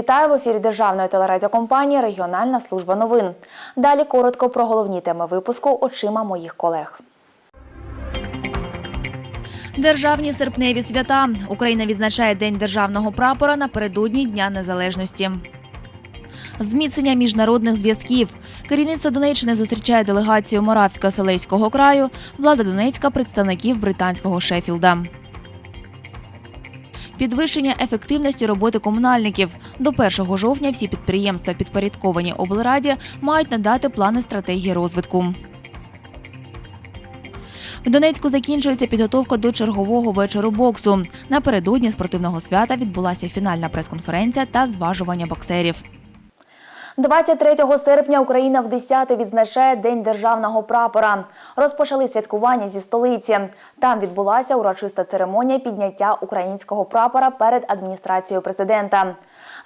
Вітаю в ефірі державної телерадіокомпанії Регіональна служба новин. Далі коротко про головні теми випуску очима моїх колег. Державні серпневі свята. Україна відзначає День державного прапора напередодні Дня Незалежності. Зміцнення міжнародних зв'язків. Керівництво Донеччини зустрічає делегацію Моравсько-Селейського краю, влада Донецька представників британського Шеффілда. Підвищення ефективності роботи комунальників. До 1 жовтня всі підприємства, підпорядковані облраді, мають надати плани стратегії розвитку. В Донецьку закінчується підготовка до чергового вечору боксу. Напередодні спортивного свята відбулася фінальна прес-конференція та зважування боксерів. 23 серпня Україна в 10 відзначає День державного прапора. Розпочали святкування зі столиці. Там відбулася урочиста церемонія підняття українського прапора перед адміністрацією президента.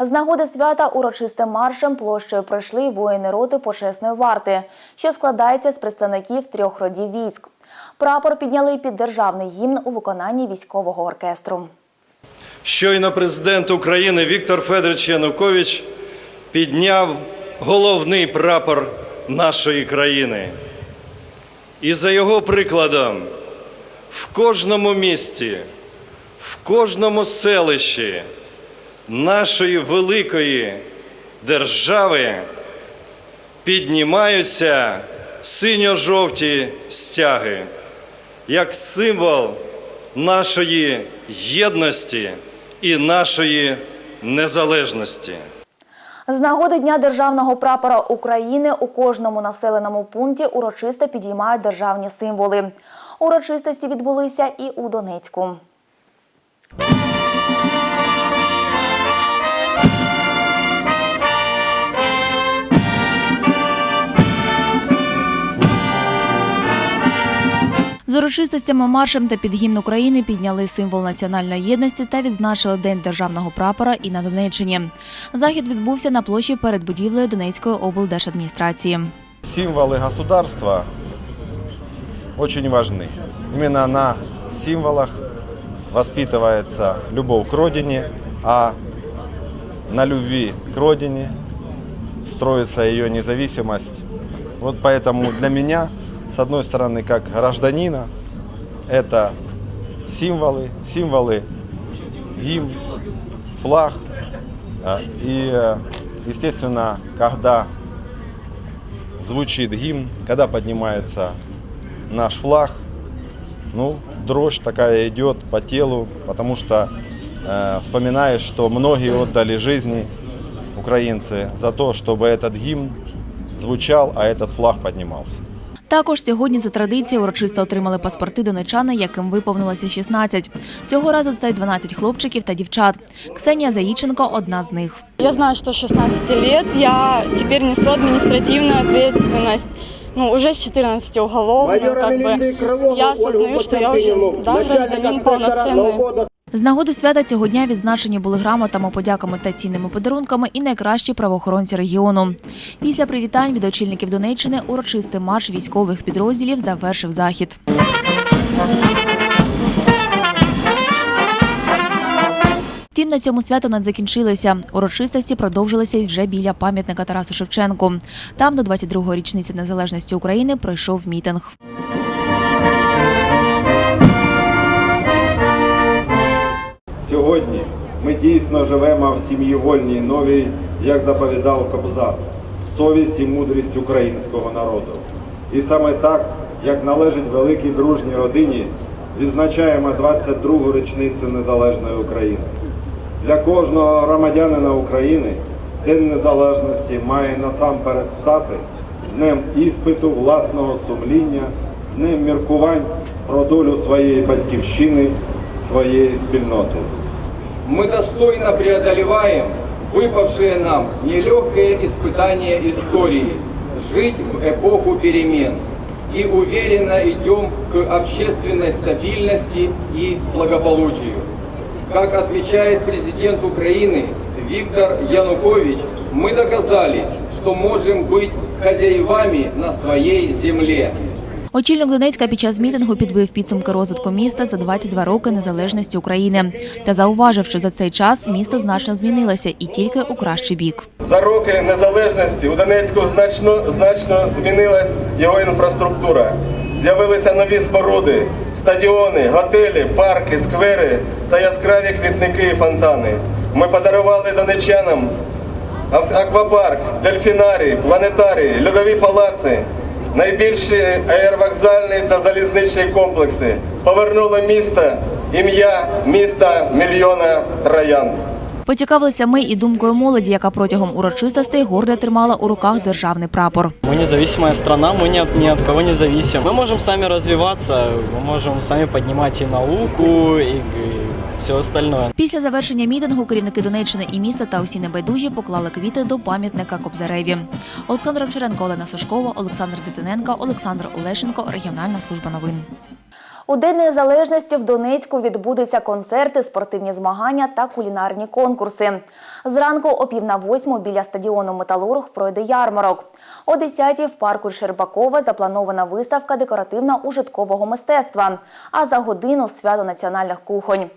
З нагоди свята урочистим маршем площею пройшли воїни роти почесної варти, що складається з представників трьох родів військ. Прапор підняли під державний гімн у виконанні військового оркестру. Щойно президент України Віктор Федорович Янукович підняв головний прапор нашої країни. І за його прикладом в кожному місті, в кожному селищі нашої великої держави піднімаються синьо-жовті стяги як символ нашої єдності і нашої незалежності. З нагоди Дня державного прапора України у кожному населеному пункті урочисто підіймають державні символи. Урочистості відбулися і у Донецьку. З урочистостями маршем та під гімн України підняли символ національної єдності та відзначили День державного прапора і на Донеччині. Захід відбувся на площі перед будівлею Донецької облдержадміністрації. Символы государства очень важны. Именно на символах воспитывается любовь к родине, а на любви к родине строится ее независимость. Вот поэтому для меня, с одной стороны, как гражданина, это символы, символы гимн, флаг. А, И, э, естественно, когда звучит гимн, когда поднимается наш флаг, ну, дрожь такая идет по телу, потому что э, вспоминаешь, что многие отдали жизни, украинцы, за то, чтобы этот гимн звучал, а этот флаг поднимался. Також сьогодні за традицією урочисто отримали паспорти донечани, яким виповнилося 16. Цього разу це 12 хлопчиків та дівчат. Ксенія Заїченко – одна з них. Я знаю, что с 16 лет я теперь несу административную ответственность. Ну, уже с 14 уголовную, как бы. Я осознаю, что я уже да, гражданин полноценный. З нагоди свята цього дня відзначені були грамотами, подяками та цінними подарунками і найкращі правоохоронці регіону. Після привітань від очільників Донеччини урочистий марш військових підрозділів завершив захід. Втім, на цьому свято не закінчилося. Урочистості продовжилися вже біля пам'ятника Тарасу Шевченку. Там до 22-ї річниці незалежності України пройшов мітинг. Сьогодні ми дійсно живемо в сім'ї вольній новій, як заповідав Кобзар, совість і мудрість українського народу. І саме так, як належить великій дружній родині, відзначаємо 22-гу річницю незалежної України. Для кожного громадянина України День Незалежності має насамперед стати днем іспиту власного сумління, днем міркувань про долю своєї батьківщини, своєї спільноти. Мы достойно преодолеваем выпавшее нам нелегкое испытание истории – жить в эпоху перемен и уверенно идем к общественной стабильности и благополучию. Как отвечает президент Украины Виктор Янукович, мы доказали, что можем быть хозяевами на своей земле. Очільник Донецька під час мітингу підбив підсумки розвитку міста за 22 роки незалежності України та зауважив, що за цей час місто значно змінилося і тільки у кращий бік. За роки незалежності у Донецьку значно, значно змінилась його інфраструктура. З'явилися нові споруди, стадіони, готелі, парки, сквери та яскраві квітники і фонтани. Ми подарували донечанам аквапарк, дельфінарій, планетарій, льодові палаци, найбільші аеровокзальні та залізничні комплекси. Повернули місто ім'я міста мільйона троян. Поцікавилися ми і думкою молоді, яка протягом урочистостей гордо тримала у руках державний прапор. Мы независимая страна, мы ни от, ни от кого не зависим. Мы можем сами развиваться, мы можем сами поднимать и науку, и, все остальное. Після завершення мітингу керівники Донеччини і міста та усі небайдужі поклали квіти до пам'ятника Кобзареві. Олександр Овчаренко, Олена Сушкова, Олександр Дитиненко, Олександр Олешенко. Регіональна служба новин. У День Незалежності в Донецьку відбудуться концерти, спортивні змагання та кулінарні конкурси. Зранку о пів на восьму біля стадіону Металург пройде ярмарок. О 10-й в парку Щербакова запланована виставка декоративно-ужиткового мистецтва, а за годину свято національних кухонь.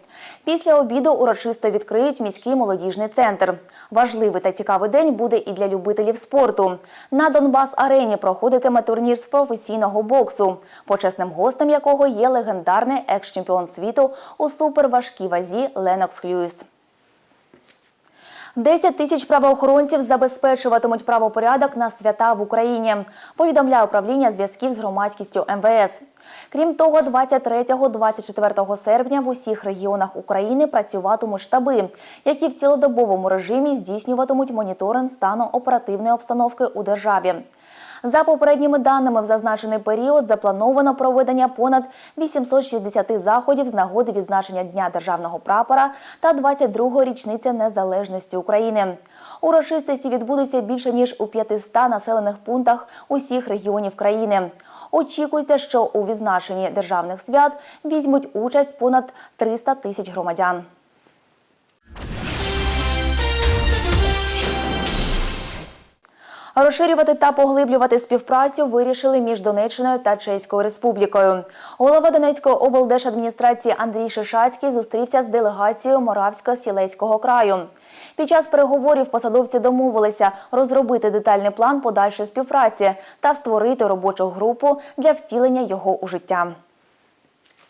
Після обіду урочисто відкриють міський молодіжний центр. Важливий та цікавий день буде і для любителів спорту. На Донбас-арені проходитиме турнір з професійного боксу, почесним гостем якого є легендарний екс-чемпіон світу у суперважкій вазі Ленокс Хлюїс. 10 тисяч правоохоронців забезпечуватимуть правопорядок на свята в Україні, повідомляє управління зв'язків з громадськістю МВС. Крім того, 23-24 серпня в усіх регіонах України працюватимуть штаби, які в цілодобовому режимі здійснюватимуть моніторинг стану оперативної обстановки у державі. За попередніми даними, в зазначений період заплановано проведення понад 860 заходів з нагоди відзначення Дня державного прапора та 22-ї річниці незалежності України. Урочистості відбудуться більше ніж у 500 населених пунктах усіх регіонів країни. Очікується, що у відзначенні державних свят візьмуть участь понад 300 тисяч громадян. Розширювати та поглиблювати співпрацю вирішили між Донеччиною та Чеською Республікою. Голова Донецької облдержадміністрації Андрій Шишацький зустрівся з делегацією Моравсько-Сілеського краю. Під час переговорів посадовці домовилися розробити детальний план подальшої співпраці та створити робочу групу для втілення його у життя.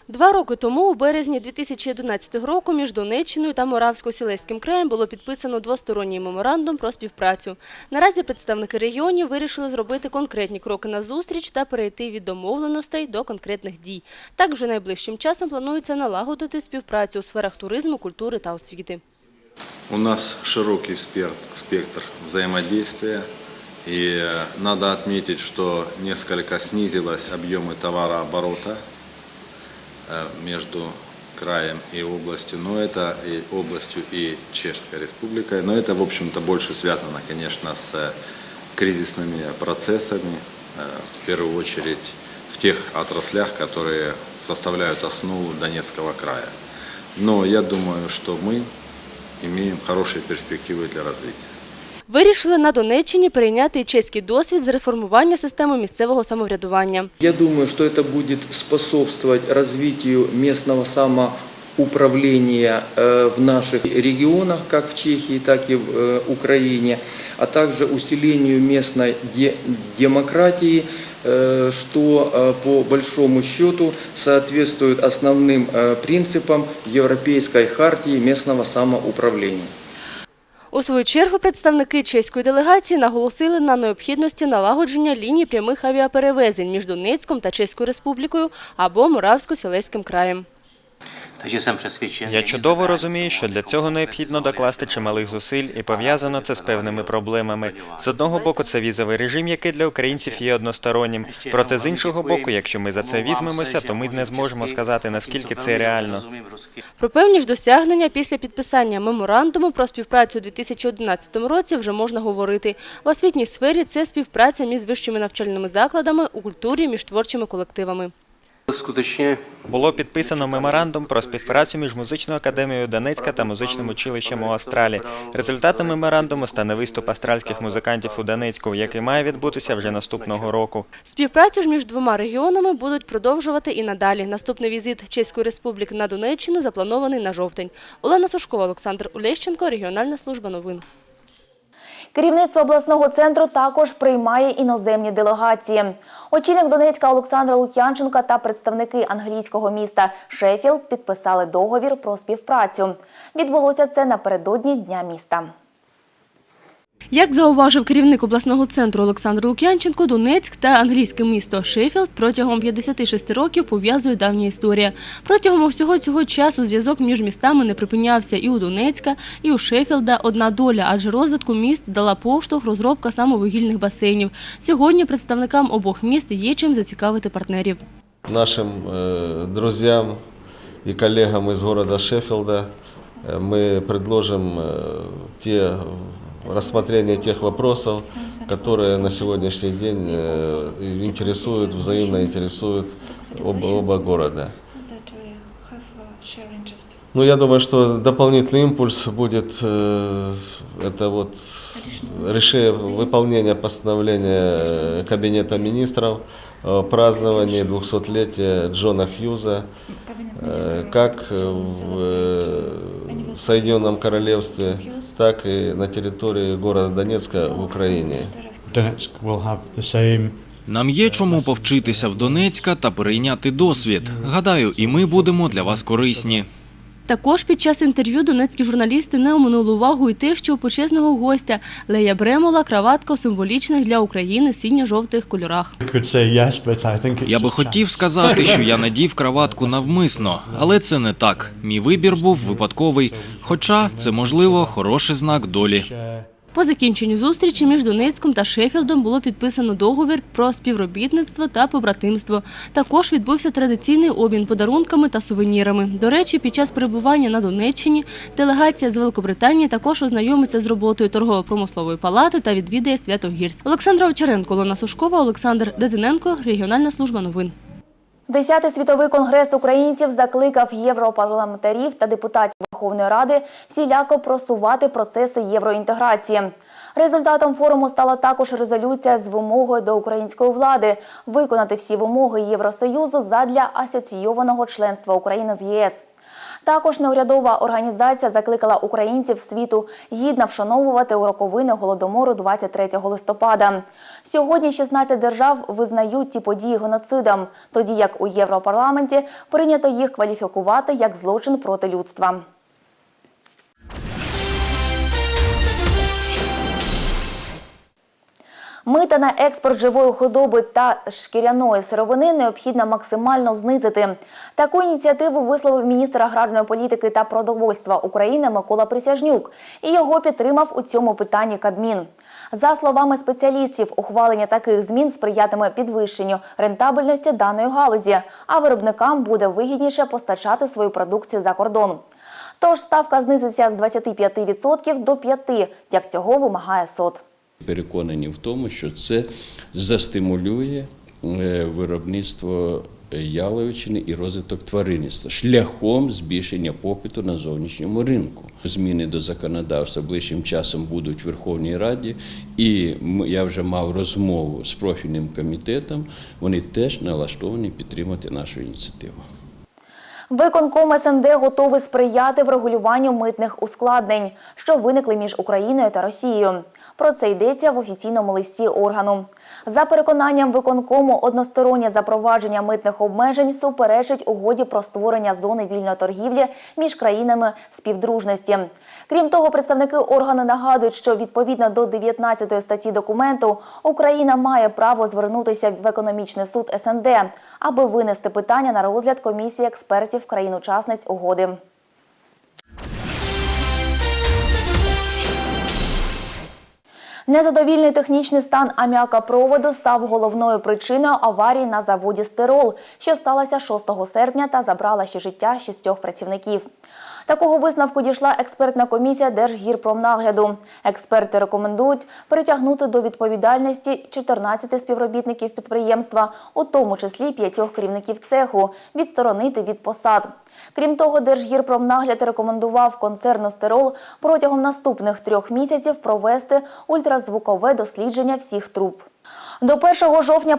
Два роки тому, у березні 2011 року, між Донеччиною та Моравсько-Сілеським краєм було підписано двосторонній меморандум про співпрацю. Наразі представники регіонів вирішили зробити конкретні кроки на зустріч та перейти від домовленостей до конкретних дій. Так вже найближчим часом планується налагодити співпрацю у сферах туризму, культури та освіти. У нас широкий спектр, спектр взаимодействия, и э, надо отметить, что несколько снизилось объемы товарооборота э, между краем и областью, но это и областью и Чешской Республикой, но это, в общем-то, больше связано, конечно, с э, кризисными процессами, э, в первую очередь в тех отраслях, которые составляют основу Донецкого края. Но я думаю, что мы имеем хорошие перспективы для развития. Вирішили на Донеччині перейняти і чеський досвід з реформування системи місцевого самоврядування. Я думаю, что это будет способствовать развитию местного самоуправления э, в наших регионах, как в Чехии, так и в э, Украине, а также усилению местной де- демократии, э, что э, по большому счету соответствует основным э, принципам Европейской хартии местного самоуправления. У свою чергу представники чеської делегації наголосили на необхідності налагодження ліній прямих авіаперевезень між Донецьком та Чеською Республікою або Моравсько-Сілеським краєм. Я чудово розумію, що для цього необхідно докласти чималих зусиль, і пов'язано це з певними проблемами. З одного боку, це візовий режим, який для українців є одностороннім. Проте з іншого боку, якщо ми за це візьмемося, то ми не зможемо сказати наскільки це реально. Про певні ж досягнення після підписання меморандуму про співпрацю у 2011 році вже можна говорити. В освітній сфері це співпраця між вищими навчальними закладами у культурі між творчими колективами. Було підписано меморандум про співпрацю між музичною академією Донецька та музичним училищем у Астралі. Результатом меморандуму стане виступ астральських музикантів у Донецьку, який має відбутися вже наступного року. Співпрацю ж між двома регіонами будуть продовжувати і надалі. Наступний візит Чеської Республіки на Донеччину запланований на жовтень. Олена Сушкова, Олександр Улещенко, регіональна служба новин. Керівництво обласного центру також приймає іноземні делегації. Очільник Донецька Олександра Лук'янченка та представники англійського міста Шеффілд підписали договір про співпрацю. Відбулося це напередодні Дня міста. Як зауважив керівник обласного центру Олександр Лук'янченко, Донецьк та англійське місто Шеффілд протягом 56 років пов'язує давня історія. Протягом всього цього часу зв'язок між містами не припинявся і у Донецька, і у Шеффілда одна доля, адже розвитку міст дала поштовх розробка самовугільних басейнів. Сьогодні представникам обох міст є чим зацікавити партнерів. Нашим э, друзьям и коллегам из города Шеффилда э, мы предложим э, те Рассмотрение тех вопросов, которые на сегодняшний день э, интересуют, взаимно интересуют оба, оба города. Ну, я думаю, что дополнительный импульс будет э, это вот решение выполнение постановления Кабинета министров о праздновании 200-летия Джона Хьюза э, как в Соединенном Королевстве, так и на территории города Донецка в Украине. Нам є чому повчитися в Донецька та перейняти досвід. Гадаю, і ми будемо для вас корисні. Також під час інтерв'ю донецькі журналісти не оминули увагу і те, що почесного гостя Лея Бремола краватка у символічних для України синьо-жовтих кольорах. Я би хотів сказати, що я надів краватку навмисно, але це не так. Мій вибір був випадковий, хоча це можливо хороший знак долі. По закінченню зустрічі між Донецьком та Шеффілдом було підписано договір про співробітництво та побратимство. Також відбувся традиційний обмін подарунками та сувенірами. До речі, під час перебування на Донеччині делегація з Великобританії також ознайомиться з роботою торгово-промислової палати та відвідає Святогірськ. Олександра Овчаренко, Олена Сушкова, Олександр Дединенко, регіональна служба новин. Десятий світовий конгрес українців закликав європарламентарів та депутатів Верховної Ради всіляко просувати процеси євроінтеграції. Результатом форуму стала також резолюція з вимогою до української влади виконати всі вимоги Євросоюзу задля асоційованого членства України з ЄС. Також неурядова організація закликала українців світу гідно вшановувати роковини голодомору 23 листопада. Сьогодні 16 держав визнають ті події геноцидом, тоді як у Європарламенті прийнято їх кваліфікувати як злочин проти людства. Мита на експорт живої худоби та шкіряної сировини необхідно максимально знизити. Таку ініціативу висловив міністр аграрної політики та продовольства України Микола Присяжнюк, і його підтримав у цьому питанні Кабмін. За словами спеціалістів, ухвалення таких змін сприятиме підвищенню рентабельності даної галузі, а виробникам буде вигідніше постачати свою продукцію за кордон. Тож ставка знизиться з 25% до 5%, як цього вимагає СОД. Переконані в тому, що це застимулює е, виробництво яловичини і розвиток тваринництва шляхом збільшення попиту на зовнішньому ринку. Зміни до законодавства ближчим часом будуть в Верховній Раді, і я вже мав розмову з профільним комітетом. Вони теж налаштовані підтримати нашу ініціативу. Виконком СНД готовий сприяти врегулюванню митних ускладнень, що виникли між Україною та Росією. Про це йдеться в офіційному листі органу. За переконанням виконкому, одностороннє запровадження митних обмежень суперечить угоді про створення зони вільної торгівлі між країнами співдружності. Крім того, представники органу нагадують, що відповідно до 19 статті документу Україна має право звернутися в економічний суд СНД, аби винести питання на розгляд комісії експертів країн-учасниць угоди. Незадовільний технічний стан аміакопроводу став головною причиною аварії на заводі «Стирол», що сталося 6 серпня та забрала ще життя шістьох працівників. Такого висновку дійшла експертна комісія Держгірпромнагляду. Експерти рекомендують притягнути до відповідальності 14 співробітників підприємства, у тому числі п'ятьох керівників цеху, відсторонити від посад. Крім того, Держгірпромнагляд рекомендував концерну «Стерол» протягом наступних трьох місяців провести ультразвукове дослідження всіх труб. До 1 жовтня